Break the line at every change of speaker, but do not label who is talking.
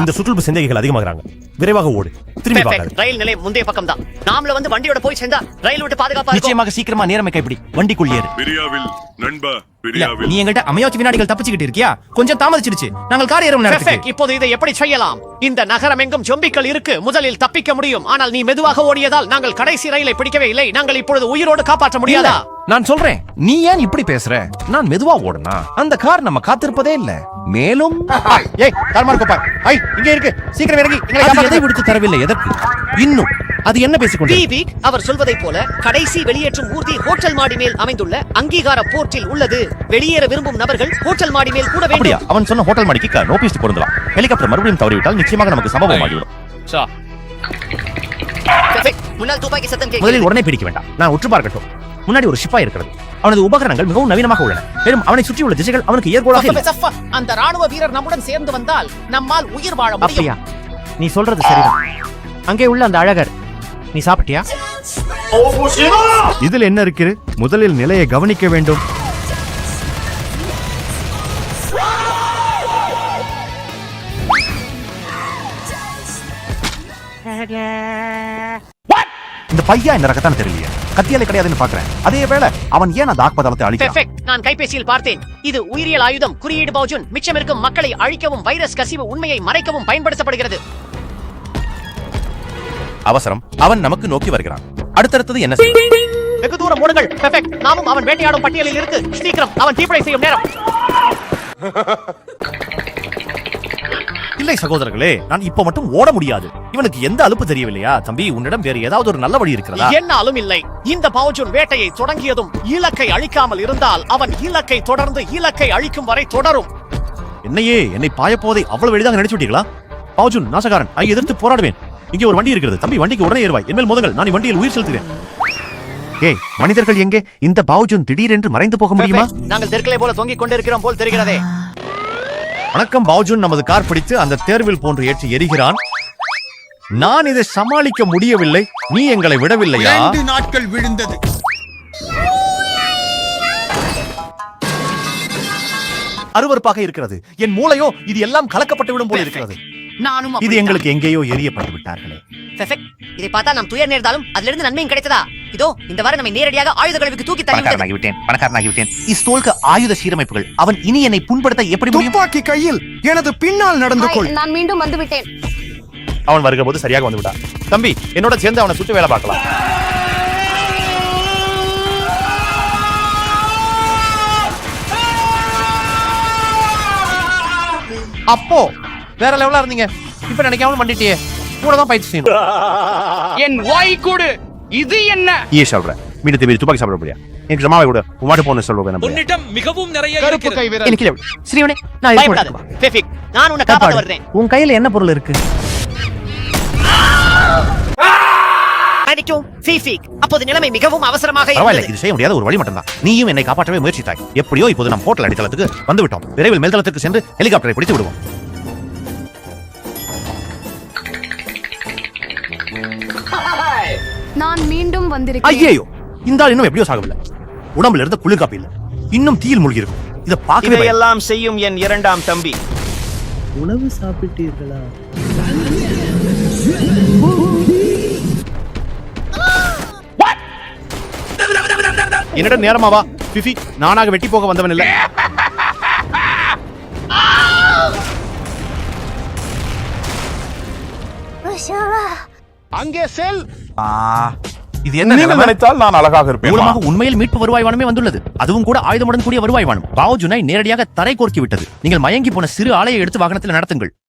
இந்த சுற்றுலா சந்தேகிகள் அதிகமாகறாங்க. விரைவாக ஓடு. திரும்பி
Perfect.
பார்க்காது
ரயில் நிலையம் முந்தைய பக்கம் தான் நாமள வந்து வண்டியோட போய் சேர்ந்தா ரயில் விட்டு பாதுகாப்பா
நிச்சயமாக சீக்கிரமா நேரமை கைப்பிடி வண்டிக்குள் ஏறு.
பிரியாவில் நண்பா
நீ எங்கள்ட்ட அமையாச்சு வினாடிகள் தப்பிச்சுக்கிட்டு இருக்கியா? கொஞ்சம் தாமதிச்சிடுச்சு. நாங்கள் கார் ஏறும். நேரத்துக்கு.
இப்போது இதை எப்படி செய்யலாம்? இந்த நகரம் எங்கும் ஜொம்பிக்கள் இருக்கு. முதலில் தப்பிக்க முடியும். ஆனால் நீ மெதுவாக ஓடியதால் நாங்கள் கடைசி ரயிலை பிடிக்கவே இல்லை. நாங்கள் இப்பொழுது உயிரோடு காப்பாற்ற முடியாதா?
நான் சொல்றேன். நீ ஏன் இப்படி பேசுற? நான் மெதுவா ஓடுனா அந்த கார் நம்ம காத்திருப்பதே இல்ல. மேலும் ஏய் கார்மார் ஐ இங்க இருக்கு. சீக்கிரம் இறங்கி எங்களை
விடுத்து தரவில்லை எதற்கு? இன்னும் அது என்ன பேசிக்கொண்டு
அவர் சொல்வதைப் போல கடைசி வெளியேற்றும் ஊர்தி ஹோட்டல் மாடி மேல் அமைந்துள்ள அங்கீகார போர்ட்டில் உள்ளது. வெளியேற விரும்பும் நபர்கள் ஹோட்டல் மாடி மேல் கூட வேண்டும்.
அவன் சொன்ன ஹோட்டல் மாடிக்கு நோ பீஸ்ட் பொருந்தலாம். ஹெலிகாப்டர் மறுபடியும் தவறிவிட்டால் நிச்சயமாக நமக்கு சம்பவம் ஆகிவிடும்.
முன்னால் துப்பாக்கி சத்தம்
முதலில் உடனே பிடிக்க வேண்டாம். நான் உற்று பார்க்கட்டும். முன்னாடி ஒரு ஷிப்பா இருக்கிறது. அவனது உபகரணங்கள் மிகவும் நவீனமாக உள்ளன. மேலும் அவனை சுற்றியுள்ள திசைகள் அவனுக்கு ஏற்கோளாக.
அந்த ராணுவ வீரர் நம்முடன் சேர்ந்து வந்தால் நம்மால் உயிர் வாழ முடியும்.
நீ சொல்றது சரிதான். அங்கே உள்ள அந்த அழகர் நீ சாப்பிட்டியா?
இதில் என்ன இருக்கிறது? முதலில் நிலையை கவனிக்க வேண்டும்.
இந்த பையா என்ன ரகத்தான் தெரியலையே. கத்தியாலே கிடையாதுன்னு பாக்குறேன் அதே வேளை அவன் ஏன் அந்த ஆக்பதளத்தை அழிக்கிறான்.
நான் கைபேசியில் பார்த்தேன். இது உயிரியல் ஆயுதம். குறியீடு பவுஜுன். மிச்சம் இருக்கும் மக்களை அழிக்கவும் வைரஸ் கசிவு உண்மையை மறைக்கவும் பயன்படுத்தப்படுகிறது.
அவசரம். அவன் நமக்கு நோக்கி வருகிறான். அடுத்தடுத்தது என்ன?
வெகு தூரம் ஓடுங்கள். பெர்ஃபெக்ட் நாமும் அவன் வேட்டையாடும் பட்டியலில் இருக்கு சீக்கிரம் அவன் தீப்படை செய்யும் நேரம்.
இல்லை சகோதரர்களே நான் இப்ப மட்டும் ஓட முடியாது. இவனுக்கு எந்த அலுப்பு தெரியவில்லையா? தம்பி உன்னிடம் வேறு ஏதாவது ஒரு நல்ல வழி இருக்கிறதா?
என்னாலும் இல்லை. இந்த பவுஜுன் வேட்டையை தொடங்கியதும் இலக்கை அழிக்காமல் இருந்தால் அவன் இலக்கை தொடர்ந்து இலக்கை அழிக்கும் வரை தொடரும்.
என்னையே என்னை பாயப்போதை அவ்வளவு எளிதாக நினைச்சு விட்டீங்களா பாஜுன் நாசகாரன் ஐ எதிர்த்து போராடுவேன். இங்கே ஒரு வண்டி இருக்கிறது. தம்பி வண்டிக்கு உடனே ஏறுவாய். என்மேல் மோதுங்கள் நான் வண்டியில் உயிர் செலுத்துகிறேன்.
ஏய் மனிதர்கள் எங்கே? இந்த பாவுஜுன் திடீரென்று மறைந்து போக முடியுமா.
நாங்கள் தெற்கலை போல தொங்கிக் கொண்டிருக்கிறோம் போல் தெரிகிறதே.
வணக்கம் பாஜுன் நமது கார் பிடித்து அந்த தேர்வில் போன்று ஏற்றி எரிகிறான். நான் இதை சமாளிக்க முடியவில்லை. நீ எங்களை விடவில்லையா?
இரண்டு நாட்கள் விழுந்தது.
அருவருப்பாக இருக்கிறது. என் மூளையோ இது எல்லாம் கலக்கப்பட்டு விடும் போல இருக்கிறது.
நானும்
இது எங்களுக்கு எங்கேயோ எரியப்பட்டு விட்டார்களே
பெர்ஃபெக்ட் இதை பார்த்தா நாம் துயர் நேர்ந்தாலும் அதிலிருந்து நன்மையும் கிடைத்ததா? இதோ இந்த வாரம் நம்மை நேரடியாக ஆயுத கழிவுக்கு தூக்கி தள்ளி.
விட்டேன் பணக்காரனாகி விட்டேன் ஆயுத சீரமைப்புகள் அவன் இனி என்னை புண்படுத்த எப்படி
துப்பாக்கி கையில் எனது பின்னால் நடந்து கொள்.
நான் மீண்டும் வந்து விட்டேன்
அவன் வருகிற போது சரியாக வந்து விட்டான் தம்பி என்னோட சேர்ந்து அவனை சுட்டு வேலை பார்க்கலாம். அப்போ வேற லெவலா இருந்தீங்க. இப்ப நினைக்காம பண்ணிட்டியே கூட தான் பயிற்சி செய்யணும்.
என் வாய் கொடு. இது என்ன?
ஏ சொல்ற மீன் தேவி துப்பாக்கி சாப்பிட முடியா எனக்கு ஜமாவை கூட உமாட்டு போன சொல்லுவேன் நம்ம
உன்னிடம் மிகவும் நிறைய
கருப்பு கை விரல்.
எனக்கு இல்லை. ஸ்ரீவனே நான்
பயப்படாத நான் உன்னை காப்பாற்ற
காப்பாடு.
வருகிறேன்
உன் கையில என்ன பொருள் இருக்கு?
அடிக்கும் ஃபீஃபிக் அப்போது நிலைமை மிகவும் அவசரமாக
பரவாயில்ல இது செய்ய முடியாத ஒரு வழி மட்டும்தான். நீயும் என்னை காப்பாற்றவே முயற்சித்தாய். எப்படியோ இப்போது நாம் ஹோட்டல் அடித்தளத்துக்கு வந்து விட்டோம் விரைவில் மேல்தளத்துக்கு சென்று ஹெலிகாப்டரை பிடித்து விடுவோம்.
நான் மீண்டும் வந்திருக்கிறேன்.
ஐயேயோ இந்த ஆள் இன்னும் எப்படியோ சாகவில்லை. உடம்புல இருந்த குளிர் காப்பி இல்ல. இன்னும் தீயில் மூழ்கி இருக்கும். இதை பார்க்கவே.
இதையெல்லாம் செய்யும் என் இரண்டாம் தம்பி.
என்னிடம் நேரமாவா பிஃபி நானாக வெட்டி போக வந்தவன் இல்ல.
அங்கே செல்.
இது என்ன நிலைமை?
நினைத்தால் நான் அழகாக இருப்பேன்.
மூலமாக உண்மையில் மீட்பு வருவாய் வானமே வந்துள்ளது. அதுவும் கூட ஆயுதமுடன் கூடிய வருவாய் வானம் பாவ் ஜுனை நேரடியாக தரை கோர்க்கி விட்டது. நீங்கள் மயங்கி போன சிறு ஆலையை எடுத்து வாகனத்தில் நடத்துங்கள்.